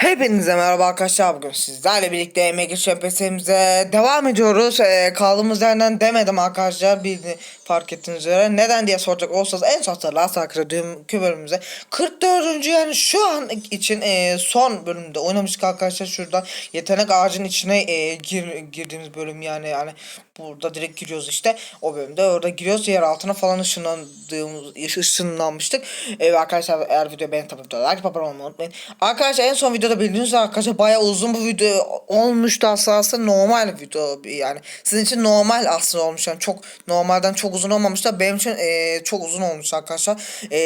Hepinize merhaba arkadaşlar bugün sizlerle birlikte emek şempesimize devam ediyoruz. Ee, kaldığımız yerden demedim arkadaşlar bir fark ettiğiniz üzere. Neden diye soracak olsanız en son hatırlarsa dünkü bölümümüze 44. yani şu an için e, son bölümde oynamıştık arkadaşlar şuradan yetenek ağacının içine e, gir, girdiğimiz bölüm yani yani burada direkt giriyoruz işte o bölümde orada giriyoruz yer altına falan ışınlandığımız ışınlanmıştık. Evet arkadaşlar eğer video beğen tabii like abone olmayı unutmayın. Arkadaşlar en son videoda bildiğiniz arkadaşlar bayağı uzun bu video olmuştu aslında, aslında normal video yani sizin için normal aslında olmuş yani çok normalden çok uzun olmamış da benim için e, çok uzun olmuş arkadaşlar. E,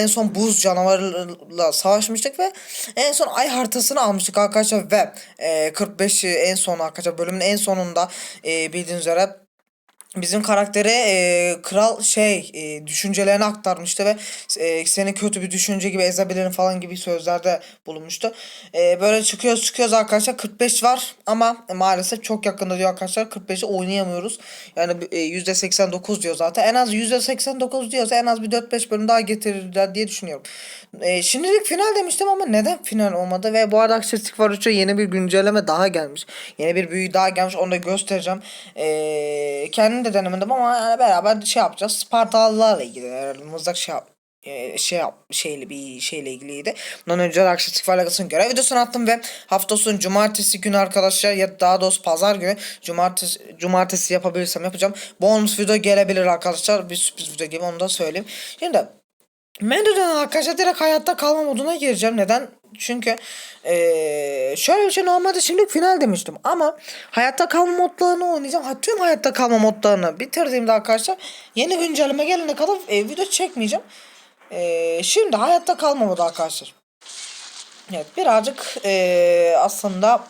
en son buz canavarıyla savaşmıştık ve en son ay haritasını almıştık arkadaşlar ve e, 45 en son arkadaşlar bölümün en sonunda e, bildiğiniz üzere bizim karaktere e, kral şey e, düşüncelerini aktarmıştı ve e, seni kötü bir düşünce gibi ezebilirim falan gibi sözlerde bulunmuştu. E, böyle çıkıyoruz çıkıyoruz arkadaşlar 45 var ama maalesef çok yakında diyor arkadaşlar 45'i oynayamıyoruz. Yani e, %89 diyor zaten en az %89 diyorsa en az bir 4-5 bölüm daha getirirler diye düşünüyorum. E, şimdilik final demiştim ama neden final olmadı ve bu arada Aksestik var 3'e yeni bir güncelleme daha gelmiş. Yeni bir büyü daha gelmiş onu da göstereceğim. E, de denemedim ama yani beraber şey yapacağız. Spartalılarla ilgili mızrak şey yap e, şey yap şeyli bir şeyle ilgiliydi. Bundan önce var Legacy'nin görev videosunu attım ve hafta sonu cumartesi günü arkadaşlar ya daha doğrusu pazar günü cumartesi cumartesi yapabilirsem yapacağım. Bonus video gelebilir arkadaşlar. Bir sürpriz video gibi onu da söyleyeyim. Şimdi Menüden arkadaşlar direkt hayatta kalma moduna gireceğim. Neden? Çünkü eee, şöyle bir şey normalde şimdi final demiştim ama hayatta kalma modlarını oynayacağım. Ha, tüm hayatta kalma modlarını bitirdiğimde arkadaşlar yeni güncelleme gelene kadar e, video çekmeyeceğim. Eee, şimdi hayatta kalma modu arkadaşlar. Evet birazcık eee, aslında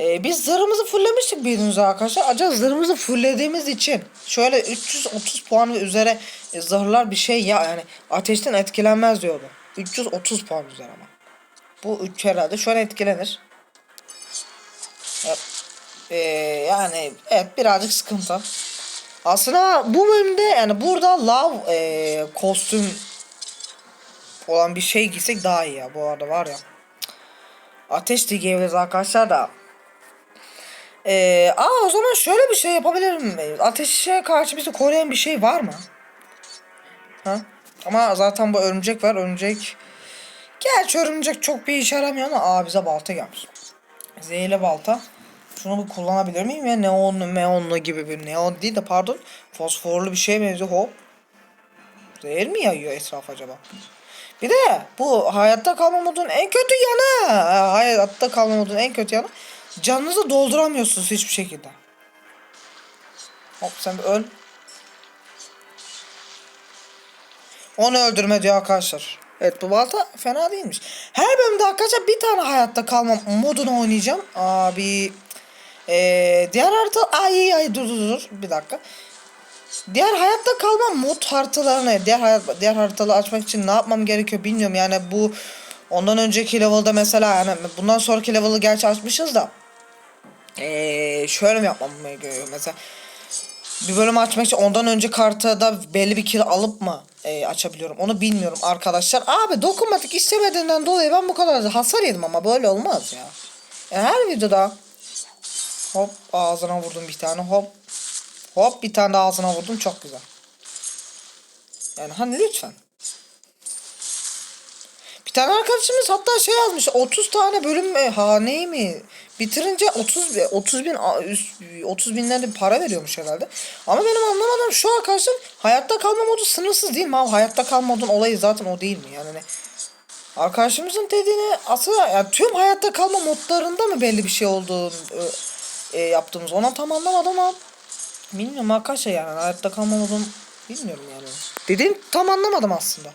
ee, biz zırhımızı fulllemiştik bildiğiniz arkadaşlar. Acaba zırhımızı fulllediğimiz için şöyle 330 puan ve üzere e, zırhlar bir şey ya yani ateşten etkilenmez diyordu. 330 puan üzeri ama. Bu 3 herhalde şöyle etkilenir. Evet. Ee, yani evet birazcık sıkıntı. Aslında bu bölümde yani burada lav e, kostüm olan bir şey giysek daha iyi ya bu arada var ya. Ateş de giyebiliriz arkadaşlar da. Ee, aa o zaman şöyle bir şey yapabilirim. Ateşe karşı bizi koruyan bir şey var mı? Ha? Ama zaten bu örümcek var. Örümcek Gerçi örümcek çok bir işe yaramıyor ama aa bize balta gelmiş. Zehirli balta. Şunu bir kullanabilir miyim ya? Neonlu, meonlu gibi bir neon değil de pardon. Fosforlu bir şey benziyor. Hop. Zehir mi yayıyor etraf acaba? Bir de bu hayatta kalma modunun en kötü yanı. Ha, Hayatta kalma modunun en kötü yanı. Canınızı dolduramıyorsunuz hiçbir şekilde. Hop sen bir öl. Onu öldürme diyor arkadaşlar. Evet bu balta fena değilmiş. Her bölümde arkadaşlar bir tane hayatta kalma modunu oynayacağım. Abi. Ee, diğer harita... Ay ay dur dur dur. Bir dakika. Diğer hayatta kalma mod haritalarını, diğer hayat, diğer haritaları açmak için ne yapmam gerekiyor bilmiyorum. Yani bu ondan önceki level'da mesela yani bundan sonraki level'ı gerçi açmışız da. Ee, şöyle mi yapmam gerekiyor mesela? Bir bölüm açmak için ondan önce kartada belli bir kill alıp mı e, açabiliyorum onu bilmiyorum arkadaşlar. Abi dokunmatik istemediğinden dolayı ben bu kadar hasar yedim ama böyle olmaz ya. Yani her videoda hop ağzına vurdum bir tane hop hop bir tane de ağzına vurdum çok güzel. Yani hani lütfen. Bir tane arkadaşımız hatta şey yazmış 30 tane bölüm e, haneyi mi bitirince 30 bi- 30 bin a- üst- 30 binlerde para veriyormuş herhalde. Ama benim anlamadığım şu arkadaşlar hayatta kalma modu sınırsız değil mi? Hayatta kalma modun olayı zaten o değil mi? Yani ne? Arkadaşımızın dediğini aslında yani tüm hayatta kalma modlarında mı belli bir şey olduğunu e, e, yaptığımız ona tam anlamadım ama bilmiyorum arkadaşlar yani hayatta kalma modun bilmiyorum yani. Dediğim tam anlamadım aslında.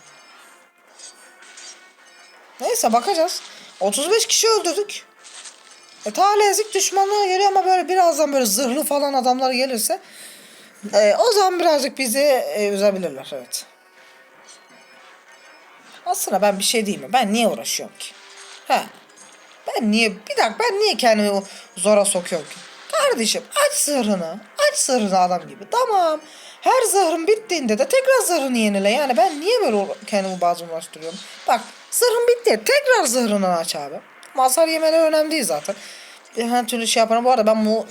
Neyse bakacağız. 35 kişi öldürdük. E ta düşmanlar geliyor ama böyle birazdan böyle zırhlı falan adamlar gelirse e, o zaman birazcık bizi e, üzebilirler evet. Aslında ben bir şey diyeyim mi? Ben niye uğraşıyorum ki? He. Ben niye bir dakika ben niye kendimi zora sokuyorum ki? Kardeşim aç zırhını. Aç zırhını adam gibi. Tamam. Her zırhın bittiğinde de tekrar zırhını yenile. Yani ben niye böyle kendimi bazen uğraştırıyorum? Bak Zırhın bitti. Tekrar zırhını aç abi. Masar yemeleri önemli değil zaten. Bir Her türlü şey yaparım. Bu arada ben bu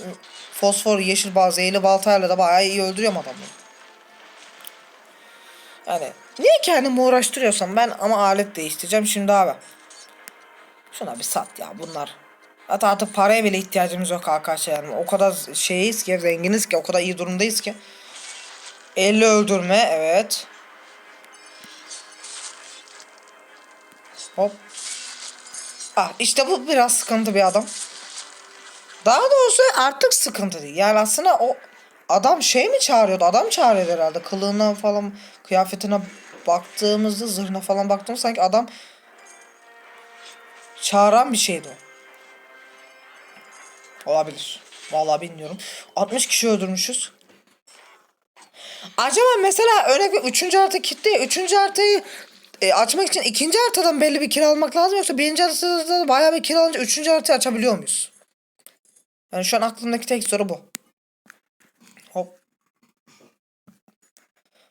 fosfor, yeşil bal, zehirli baltayla da bayağı iyi öldürüyorum adamları. Yani niye kendimi uğraştırıyorsam ben ama alet değiştireceğim şimdi abi. Şuna bir sat ya bunlar. Hatta artık paraya bile ihtiyacımız yok arkadaşlar yani. O kadar şeyiz ki zenginiz ki o kadar iyi durumdayız ki. 50 öldürme evet. Hop. Ah işte bu biraz sıkıntı bir adam. Daha doğrusu artık sıkıntı değil. Yani aslında o adam şey mi çağırıyordu? Adam çağırıyordu herhalde. Kılığına falan, kıyafetine baktığımızda, zırhına falan baktığımızda sanki adam çağıran bir şeydi o. Olabilir. Vallahi bilmiyorum. 60 kişi öldürmüşüz. Acaba mesela örnek bir 3. harita kitle 3. haritayı e, açmak için ikinci haritadan belli bir kira almak lazım yoksa birinci haritada da bayağı bir kira alınca üçüncü haritayı açabiliyor muyuz? Yani şu an aklımdaki tek soru bu. Hop.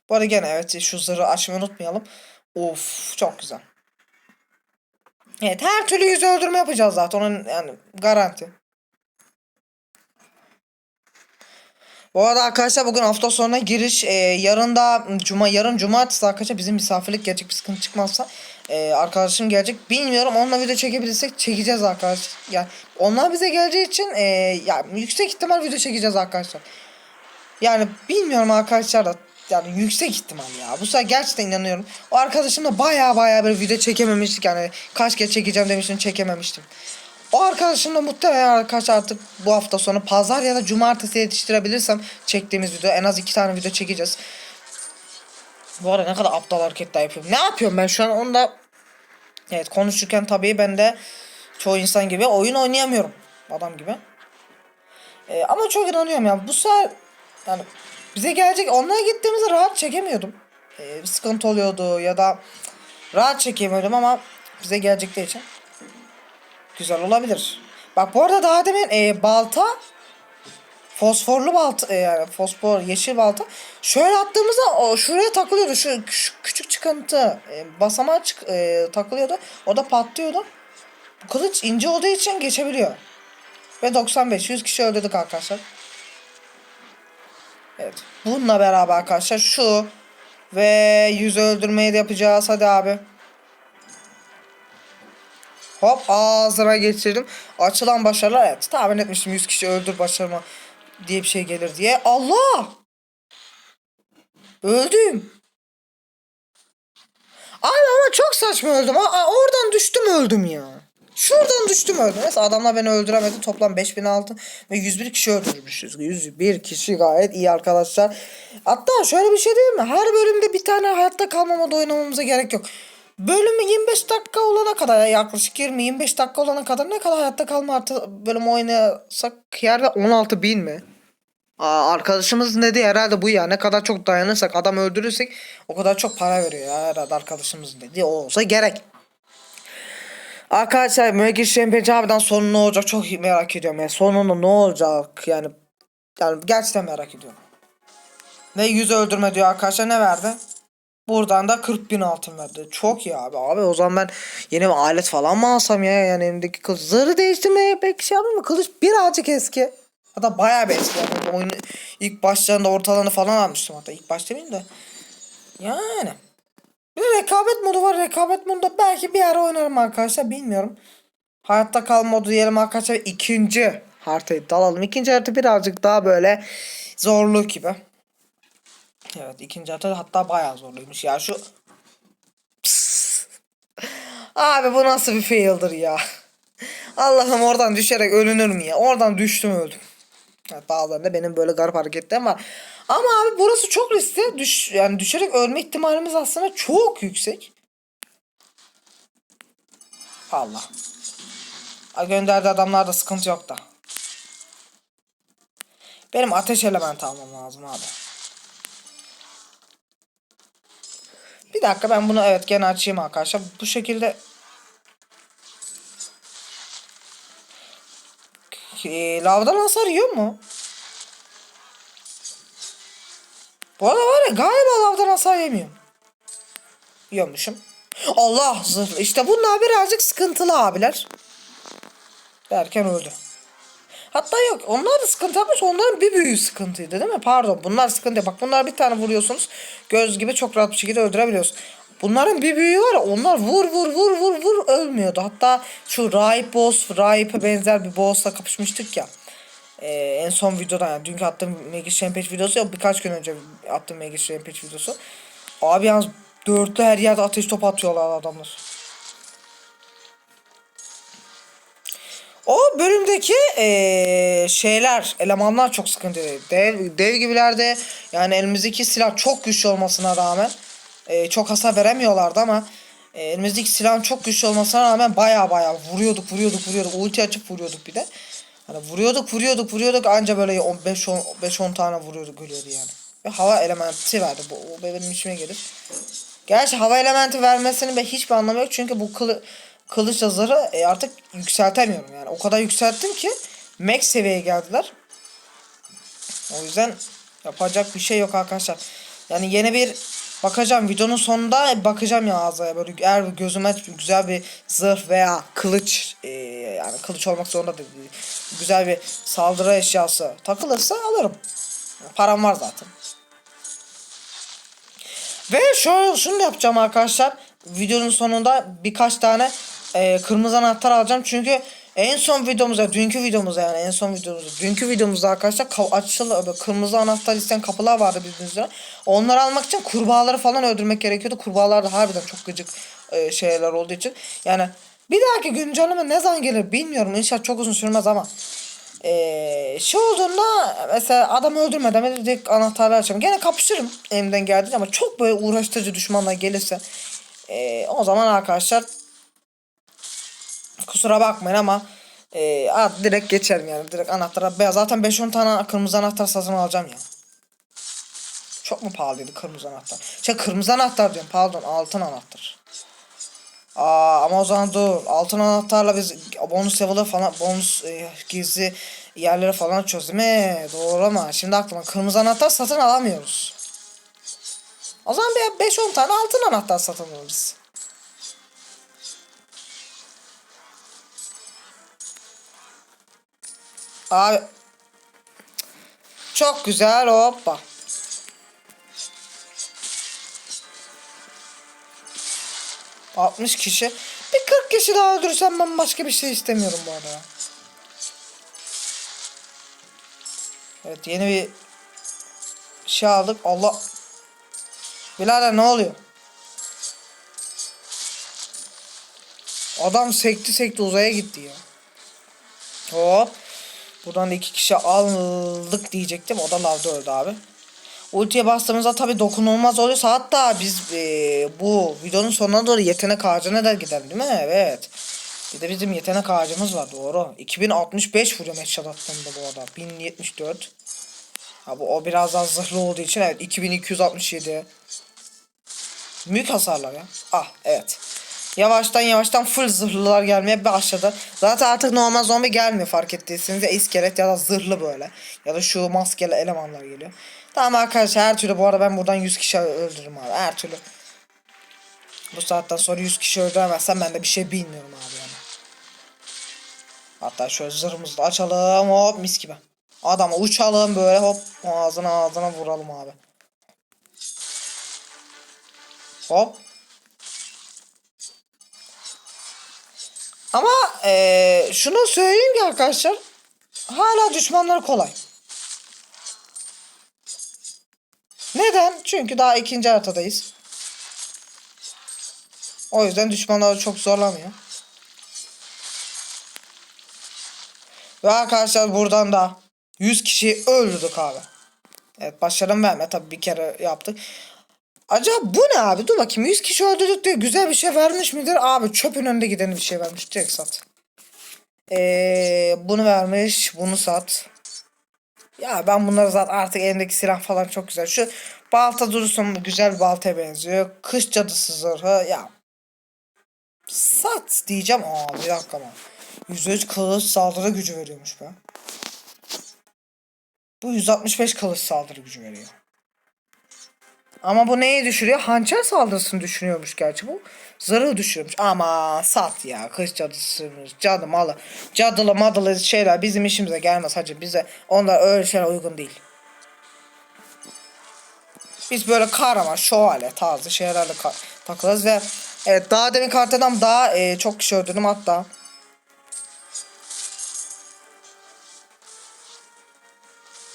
Bu arada gene evet şu zırhı açmayı unutmayalım. Of çok güzel. Evet her türlü yüz öldürme yapacağız zaten onun yani garanti. Bu arada arkadaşlar bugün hafta sonuna giriş e, yarın da cuma yarın cumartesi arkadaşlar bizim misafirlik gelecek bir sıkıntı çıkmazsa e, arkadaşım gelecek. Bilmiyorum onunla video çekebilirsek çekeceğiz arkadaşlar. Yani onlar bize geleceği için e, yani yüksek ihtimal video çekeceğiz arkadaşlar. Yani bilmiyorum arkadaşlar da yani yüksek ihtimal ya. Bu sefer gerçekten inanıyorum. O arkadaşımla baya baya bir video çekememiştik yani. Kaç kez çekeceğim demiştim çekememiştim o arkadaşım da muhtemelen arkadaş artık bu hafta sonu pazar ya da cumartesi yetiştirebilirsem çektiğimiz video en az iki tane video çekeceğiz. Bu arada ne kadar aptal hareketler yapıyorum. Ne yapıyorum ben şu an onu da evet konuşurken tabii ben de çoğu insan gibi oyun oynayamıyorum. Adam gibi. Ee, ama çok inanıyorum ya. Bu sefer yani bize gelecek onlara gittiğimizde rahat çekemiyordum. Ee, sıkıntı oluyordu ya da rahat çekemiyordum ama bize gelecekleri için güzel olabilir. Bak bu arada daha demin e, balta fosforlu balta e, yani fosfor yeşil balta şöyle attığımızda o şuraya takılıyordu şu, şu küçük çıkıntı e, basamağa çık, e, takılıyordu o da patlıyordu. Bu kılıç ince olduğu için geçebiliyor. Ve 95 100 kişi öldürdük arkadaşlar. Evet. Bununla beraber arkadaşlar şu ve 100 öldürmeyi de yapacağız. Hadi abi. Hop ağzına geçirdim. Açılan başarılar evet. Tahmin etmiştim 100 kişi öldür başarma diye bir şey gelir diye. Allah! Öldüm. Abi ama çok saçma öldüm. Aa, oradan düştüm öldüm ya. Şuradan düştüm öldüm. Neyse adamlar beni öldüremedi. Toplam 5000 altın ve 101 kişi öldürmüşüz. 101 kişi gayet iyi arkadaşlar. Hatta şöyle bir şey değil mi? Her bölümde bir tane hayatta kalma modu oynamamıza gerek yok. Bölümü 25 dakika olana kadar yaklaşık 20-25 dakika olana kadar ne kadar hayatta kalma artı bölüm oynasak yerde 16 bin mi? Aa, arkadaşımız dedi herhalde bu ya ne kadar çok dayanırsak adam öldürürsek o kadar çok para veriyor ya herhalde arkadaşımız dedi o olsa gerek. Arkadaşlar Müeggir Şempeci abiden sonu ne olacak çok merak ediyorum ya sonunda ne olacak yani yani gerçekten merak ediyorum. Ve yüz öldürme diyor arkadaşlar ne verdi? Buradan da 40 bin altın verdi. Çok iyi abi. Abi o zaman ben yeni bir alet falan mı alsam ya? Yani elimdeki kılıç. Zırhı değiştirmeye pek şey yapmam mı? Kılıç birazcık eski. Hatta bayağı bir eski. Yani oyunu ilk başlarında ortalarını falan almıştım hatta. ilk baş demeyeyim de. Yani. Bir rekabet modu var. Rekabet modunda belki bir ara oynarım arkadaşlar. Bilmiyorum. Hayatta kal modu diyelim arkadaşlar. ikinci haritayı dalalım. İkinci harita birazcık daha böyle zorlu gibi. Evet ikinci harita hatta bayağı zorluymuş. Ya şu. Abi bu nasıl bir fail'dir ya? Allah'ım oradan düşerek ölünür mü ya? Oradan düştüm öldüm. Evet, bazılarında benim böyle garip hareketlerim var. Ama abi burası çok riskli. Düş, yani düşerek ölme ihtimalimiz aslında çok yüksek. Allah. Ha, gönderdi adamlarda sıkıntı yok da. Benim ateş elementi almam lazım abi Bir dakika ben bunu evet gene açayım arkadaşlar. Bu şekilde e, lavdan hasar yiyor mu? Bu arada var ya galiba lavdan hasar yemiyor. Yiyormuşum. Allah zırh. İşte bunlar birazcık sıkıntılı abiler. Derken öldü. Hatta yok onlar da sıkıntı yapmış onların bir büyüğü sıkıntıydı değil mi? Pardon bunlar sıkıntı. Bak bunlar bir tane vuruyorsunuz. Göz gibi çok rahat bir şekilde öldürebiliyorsun. Bunların bir büyüğü var ya onlar vur vur vur vur vur ölmüyordu. Hatta şu Rahip Boss, Rahip'e benzer bir boss'la kapışmıştık ya. Ee, en son videoda yani dünkü attığım Mega Rampage videosu yok birkaç gün önce attığım Mega Rampage videosu. Abi yalnız dörtlü her yerde ateş topu atıyorlar adamlar. O bölümdeki eee, şeyler, elemanlar çok sıkıntılıydı. Dev, dev gibilerde yani elimizdeki silah çok güçlü olmasına rağmen eee, çok hasar veremiyorlardı ama eee, elimizdeki silahın çok güçlü olmasına rağmen baya baya vuruyorduk vuruyorduk vuruyorduk ulti açıp vuruyorduk bir de. Hani vuruyorduk vuruyorduk vuruyorduk anca böyle 5-10 tane vuruyorduk ölüyordu yani. Ve hava elementi verdi bu o benim işime gelir. Gerçi hava elementi vermesinin hiçbir anlamı yok çünkü bu kılı, kılıç hazırı e, artık yükseltemiyorum yani. O kadar yükselttim ki max seviyeye geldiler. O yüzden yapacak bir şey yok arkadaşlar. Yani yeni bir bakacağım videonun sonunda bakacağım ya ağzaya böyle eğer gözüme güzel bir zırh veya kılıç e, yani kılıç olmak zorunda da değil. Güzel bir saldırı eşyası takılırsa alırım. Param var zaten. Ve şöyle şunu da yapacağım arkadaşlar. Videonun sonunda birkaç tane e, kırmızı anahtar alacağım. Çünkü en son videomuzda, dünkü videomuzda yani en son videomuzda, dünkü videomuzda arkadaşlar ka- açılı kırmızı anahtar isteyen kapılar vardı bildiğiniz. Onları almak için kurbağaları falan öldürmek gerekiyordu. Kurbağalar da harbiden çok gıcık e, şeyler olduğu için. Yani bir dahaki güncelleme ne zaman gelir bilmiyorum. İnşallah çok uzun sürmez ama ee, şey olduğunda mesela adam öldürmeden ben direkt anahtarlar açarım. Gene kapışırım elimden geldiğince ama çok böyle uğraştırıcı düşmanlar gelirse ee, o zaman arkadaşlar kusura bakmayın ama ee, at, direkt geçerim yani direkt anahtara beyaz zaten 5-10 tane kırmızı anahtar satın alacağım ya. Çok mu pahalıydı kırmızı anahtar? Şey kırmızı anahtar diyorum pardon altın anahtar. Aa ama o zaman dur. Altın anahtarla biz bonus level'ı falan bonus e, gizli yerleri falan açıyoruz değil? Doğru ama şimdi aklıma kırmızı anahtar satın alamıyoruz. O zaman bir 5-10 tane altın anahtar satın alırız. Abi çok güzel hoppa. ...60 kişi. Bir 40 kişi daha öldürsem ben başka bir şey istemiyorum bu arada. Evet yeni bir şey aldık. Allah. Birader ne oluyor? Adam sekti sekti uzaya gitti ya. Hop. Buradan da iki kişi aldık diyecektim. O da lavda öldü abi. Ultiye bastığımızda tabi dokunulmaz oluyorsa hatta biz e, bu videonun sonuna doğru yetenek ağacına da gidelim değil mi? Evet. Bir de bizim yetenek ağacımız var doğru. 2065 vuruyor headshot attığımda bu arada. 1074. Ha bu o biraz daha zırhlı olduğu için evet 2267. Büyük hasarlar ya. Ah evet. Yavaştan yavaştan full zırhlılar gelmeye başladı. Zaten artık normal zombi gelmiyor fark ettiyseniz. Ya iskelet ya da zırhlı böyle. Ya da şu maskeli elemanlar geliyor. Tamam arkadaşlar her türlü bu arada ben buradan 100 kişi öldürürüm abi. Her türlü. Bu saatten sonra 100 kişi öldüremezsem ben de bir şey bilmiyorum abi yani. Hatta şöyle zırhımızı da açalım hop mis gibi. Adama uçalım böyle hop ağzına ağzına vuralım abi. Hop. Ama eee şunu söyleyeyim ki arkadaşlar. Hala düşmanlar kolay. Neden? Çünkü daha ikinci haritadayız. O yüzden düşmanları çok zorlamıyor. Ve arkadaşlar buradan da 100 kişi öldürdük abi. Evet başarım verme tabii bir kere yaptık. Acaba bu ne abi? Dur bakayım 100 kişi öldürdük diye güzel bir şey vermiş midir? Abi çöpün önünde gideni bir şey vermiş. Direkt sat. Ee, bunu vermiş. Bunu sat. Ya ben bunları zaten artık elindeki silah falan çok güzel. Şu balta durursun güzel bir baltaya benziyor. Kış cadısı zırhı ya. Sat diyeceğim. Aa bir dakika ama. %3 kılıç saldırı gücü veriyormuş be. Bu 165 kılıç saldırı gücü veriyor. Ama bu neyi düşürüyor? Hançer saldırısını düşünüyormuş gerçi bu. Zırhı düşürmüş. Ama sat ya. Kış cadısıymış. Cadı malı. Cadılı madılı şeyler bizim işimize gelmez hacı. Bize onlar öyle şeyler uygun değil. Biz böyle kahraman, şövalye tarzı şeylerle takılırız ve evet daha demin kartadan daha e, çok kişi öldürdüm hatta.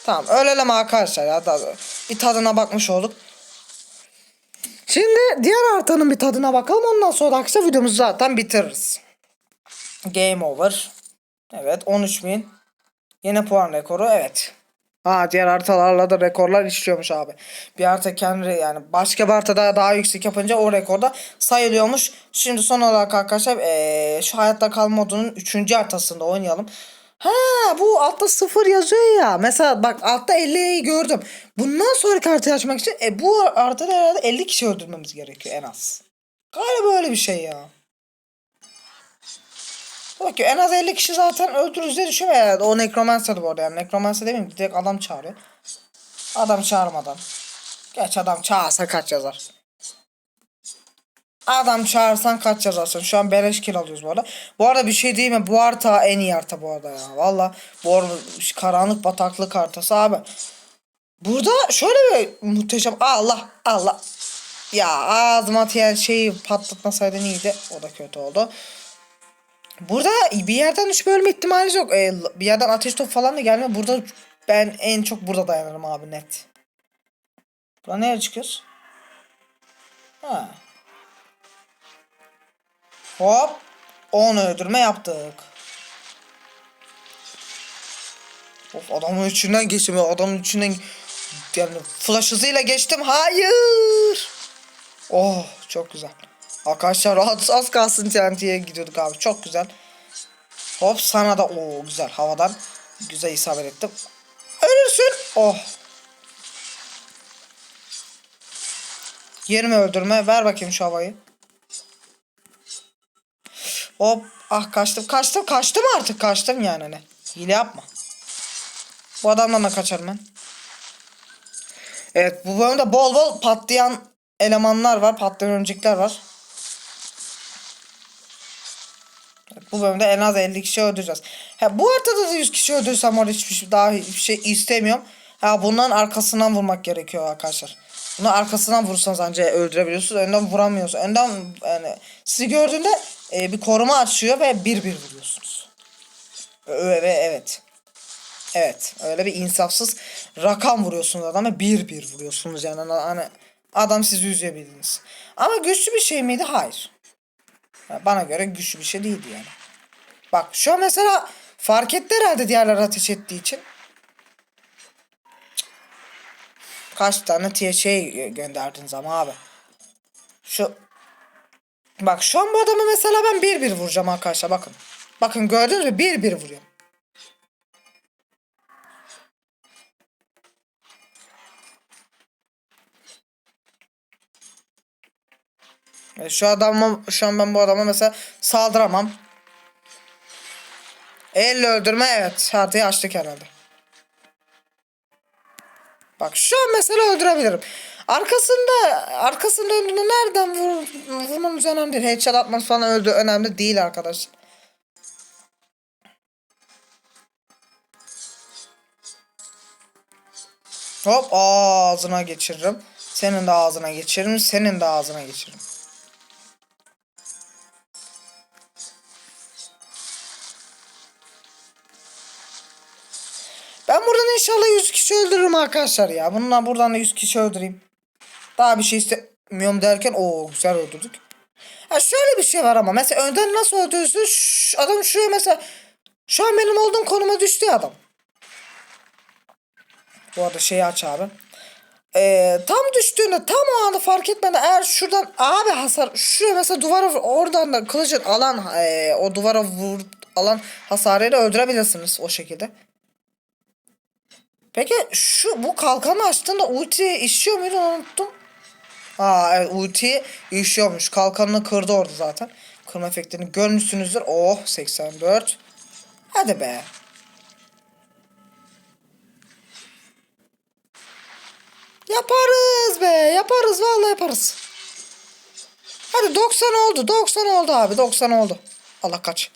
Tamam ölelim arkadaşlar ya. Daha, bir tadına bakmış olduk. Şimdi diğer haritanın bir tadına bakalım. Ondan sonra akşam videomuzu zaten bitiririz. Game over. Evet 13.000. Yine puan rekoru evet. Ha diğer haritalarla da rekorlar işliyormuş abi. Bir harita kendi yani başka bir haritada daha yüksek yapınca o rekorda sayılıyormuş. Şimdi son olarak arkadaşlar eee, şu hayatta kalma modunun 3. haritasında oynayalım. Ha bu altta 0 yazıyor ya. Mesela bak altta 50'yi gördüm. Bundan sonraki haritayı açmak için e, bu haritada herhalde 50 kişi öldürmemiz gerekiyor en az. Galiba böyle bir şey ya. Bak en az 50 kişi zaten öldürürüz diye düşünüyorum herhalde. O nekromancer'dı bu arada yani. Nekromancer demeyeyim direkt adam çağırıyor. Adam çağırmadan. Geç adam çağırsa kaç yazar. Adam çağırsan kaç yazarsın. Şu an beleş kill alıyoruz bu arada. Bu arada bir şey değil mi? Bu harita en iyi harita bu arada ya. Valla bu arada karanlık bataklık haritası abi. Burada şöyle bir muhteşem Allah Allah. Ya ağzıma atayan şeyi patlatmasaydın iyiydi. O da kötü oldu. Burada bir yerden üç bölme ihtimali yok. Ee, bir yerden ateş top falan da gelmiyor. Burada ben en çok burada dayanırım abi net. Burada nereye çıkıyoruz? Ha. Hop. 10 öldürme yaptık. Of adamın içinden geçtim. Adamın içinden yani flash hızıyla geçtim. Hayır. Oh çok güzel. Arkadaşlar az, az kalsın TNT'ye gidiyorduk abi. Çok güzel. Hop sana da o güzel havadan güzel isabet ettim. Ölürsün. Oh. 20 öldürme. Ver bakayım şu havayı. Hop. Ah kaçtım kaçtım kaçtım artık kaçtım yani hani. Hile yapma. Bu adamdan da kaçarım ben. Evet bu bölümde bol bol patlayan elemanlar var. Patlayan örümcekler var. Evet, bu bölümde en az 50 kişi öldüreceğiz. Ha, bu haritada da 100 kişi öldürsem orada hiçbir şey, daha hiçbir şey istemiyorum. Ha bunların arkasından vurmak gerekiyor arkadaşlar. Bunu arkasından vurursanız ancak öldürebiliyorsunuz. Önden vuramıyorsunuz. Önden yani sizi gördüğünde e, bir koruma açıyor ve bir bir vuruyorsunuz. Ve evet. Evet. Öyle bir insafsız rakam vuruyorsunuz adama bir bir vuruyorsunuz yani hani adam sizi üzebildiniz. Ama güçlü bir şey miydi? Hayır. Bana göre güçlü bir şey değildi yani. Bak şu an mesela fark etti herhalde diğerler ateş ettiği için. Kaç tane şey gönderdiniz ama abi. Şu Bak şu an bu adamı mesela ben bir bir vuracağım arkadaşlar bakın. Bakın gördünüz mü bir bir vuruyorum. E, Şu adamı şu an ben bu adama mesela saldıramam. Elle öldürme evet. Haritayı açtık herhalde. Bak şu an mesela öldürebilirim. Arkasında arkasında öldüğünde nereden vur, vurmamız önemli değil. Headshot atması falan öldü önemli değil arkadaşlar. Hop ağzına geçiririm. Senin de ağzına geçiririm. Senin de ağzına geçiririm. Ben buradan inşallah 100 kişi öldürürüm arkadaşlar ya. Bundan buradan da 100 kişi öldüreyim. Daha bir şey istemiyorum derken o güzel öldürdük. Ha şöyle bir şey var ama mesela önden nasıl öldürürsün? Adam şuraya mesela şu an benim olduğum konuma düştü adam. Bu arada şeyi aç abi. Ee, tam düştüğünde tam o anda fark etmeden eğer şuradan abi hasar şuraya mesela duvara oradan da kılıcın alan ee, o duvara vur alan hasarıyla öldürebilirsiniz o şekilde. Peki şu bu kalkanı açtığında ulti işiyor muydu unuttum. Aa evet ulti işiyormuş. Kalkanını kırdı orada zaten. Kırma efektini görmüşsünüzdür. Oh 84. Hadi be. Yaparız be. Yaparız vallahi yaparız. Hadi 90 oldu. 90 oldu abi. 90 oldu. Allah kaç.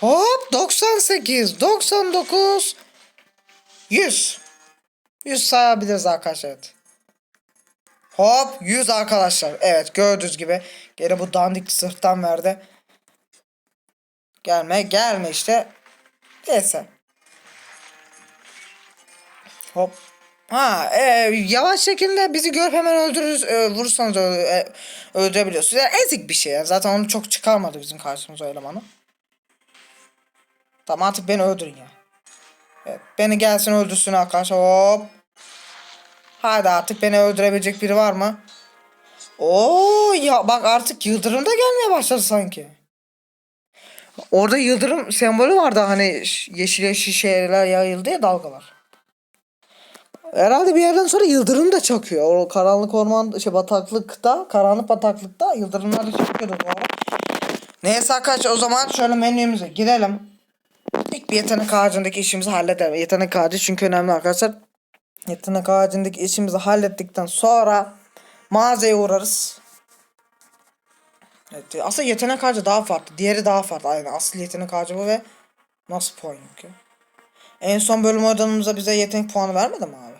Hop 98, 99, 100. 100 sayabiliriz arkadaşlar. Evet. Hop 100 arkadaşlar. Evet gördüğünüz gibi. Gene bu dandik sırttan verdi. Gelme gelme işte. Neyse. Hop. Ha e, yavaş şekilde bizi görüp hemen öldürürüz. E, vurursanız ö- e, öldürebiliyorsunuz. Yani ezik bir şey. Yani. Zaten onu çok çıkarmadı bizim karşımıza elemanı. Tamam artık beni öldürün ya. Evet, beni gelsin öldürsün arkadaşlar. Hop. Hadi artık beni öldürebilecek biri var mı? Oo ya bak artık yıldırım da gelmeye başladı sanki. Orada yıldırım sembolü vardı hani yeşil yeşil şeyler yayıldı ya dalgalar. Herhalde bir yerden sonra yıldırım da çakıyor. O karanlık orman şey bataklıkta, karanlık bataklıkta yıldırımlar da çakıyordu bu ara. Neyse arkadaşlar o zaman şöyle menümüze girelim. İlk bir yetenek ağacındaki işimizi halledelim. Yetenek ağacı çünkü önemli arkadaşlar. Yetenek ağacındaki işimizi hallettikten sonra mağazaya uğrarız. Evet, aslında yetenek ağacı daha farklı. Diğeri daha farklı. Aynen asıl yetenek ağacı bu ve nasıl puan yok ya? En son bölüm oynadığımızda bize yetenek puanı vermedi mi abi?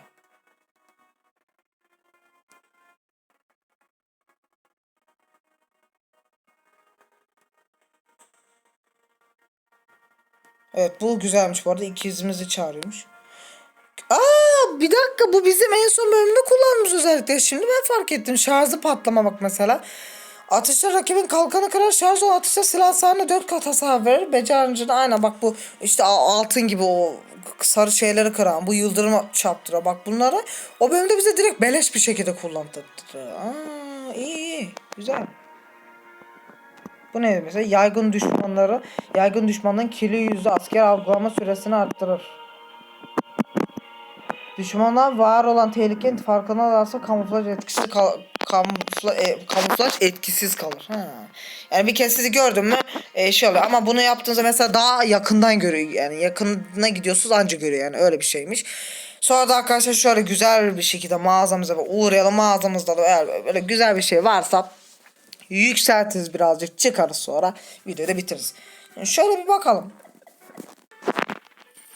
Evet bu güzelmiş bu arada ikizimizi çağırıyormuş. Aa bir dakika bu bizim en son bölümde kullandığımız özellikle. Şimdi ben fark ettim. Şarjı patlama bak mesela. Atışta rakibin kalkanı kırar şarj o atışta silah sahne 4 kat hasar verir. Becerincide aynen bak bu işte altın gibi o sarı şeyleri kıran bu yıldırım çarptıra bak bunları o bölümde bize direkt beleş bir şekilde kullandırdı. Aa iyi iyi güzel. Bu ne mesela? Yaygın düşmanları, yaygın düşmanların kili yüzde asker algılama süresini arttırır. Düşmanlar var olan tehlikenin farkına varsa kamuflaj etkisi kal kamufla e, kamuflaj etkisiz kalır. Ha. Yani bir kez sizi gördüm mü e, şey oluyor ama bunu yaptığınızda mesela daha yakından görüyor yani yakınına gidiyorsunuz anca görüyor yani öyle bir şeymiş. Sonra da arkadaşlar şöyle güzel bir şekilde mağazamıza uğrayalım mağazamızda da eğer böyle güzel bir şey varsa yükseltiriz birazcık çıkarız sonra videoyu da bitiririz. Yani şöyle bir bakalım.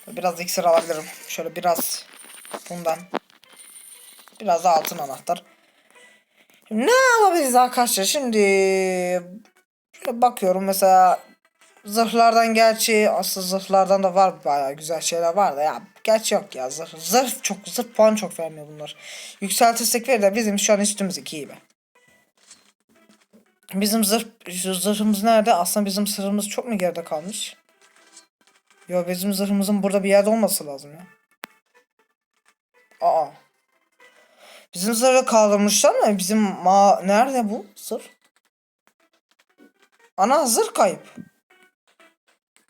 Biraz iksir alabilirim. Şöyle biraz bundan. Biraz da altın anahtar. Şimdi ne yapabiliriz arkadaşlar? Şimdi bakıyorum mesela zırhlardan gerçi asıl zırhlardan da var bayağı güzel şeyler var da ya gerçi yok ya zırh, zırh çok zırh puan çok vermiyor bunlar. Yükseltirsek verir de bizim şu an üstümüz iki iyi be. Bizim zırh, zırhımız nerede? Aslında bizim zırhımız çok mu geride kalmış? Yo bizim zırhımızın burada bir yerde olması lazım ya. Aa. Bizim zırhı kaldırmışlar mı? Bizim ma nerede bu zırh? Ana zırh kayıp.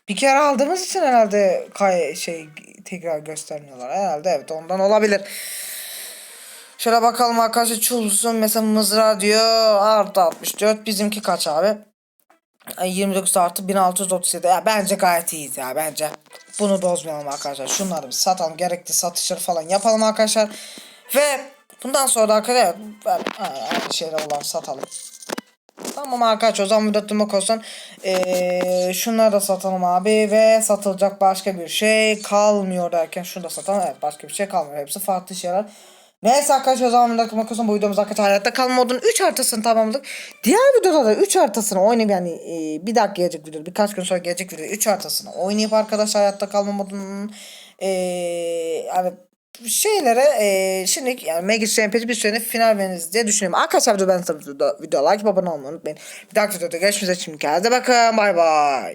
Bir kere aldığımız için herhalde kay şey tekrar göstermiyorlar. Herhalde evet ondan olabilir. Şöyle bakalım arkadaşlar Çulsun mesela mızrağı diyor artı 64 bizimki kaç abi? Ay, 29 artı 1637 ya bence gayet iyiyiz ya bence bunu bozmayalım arkadaşlar şunları bir satalım gerekli satışları falan yapalım arkadaşlar ve bundan sonra da arkadaşlar aynı şeyler olan satalım Tamam arkadaşlar o zaman müddet olsun. Ee, şunları da satalım abi ve satılacak başka bir şey kalmıyor derken şunu da satalım. Evet başka bir şey kalmıyor. Hepsi farklı şeyler. Neyse arkadaşlar o zaman müddet olsun bu videomuz arkadaşlar hayatta kalma modunun 3 haritasını tamamladık. Diğer videoda da 3 haritasını oynayıp yani e, bir dakika gelecek video birkaç gün sonra gelecek video 3 haritasını oynayıp arkadaşlar hayatta kalma modunun e, yani şeylere e, şimdi yani Mega Champions bir sürenin final veriniz diye düşünüyorum. Arkadaşlar ben video, video like abone olmayı unutmayın. Bir dahaki videoda görüşmek üzere şimdi kendinize bakın. Bay bay.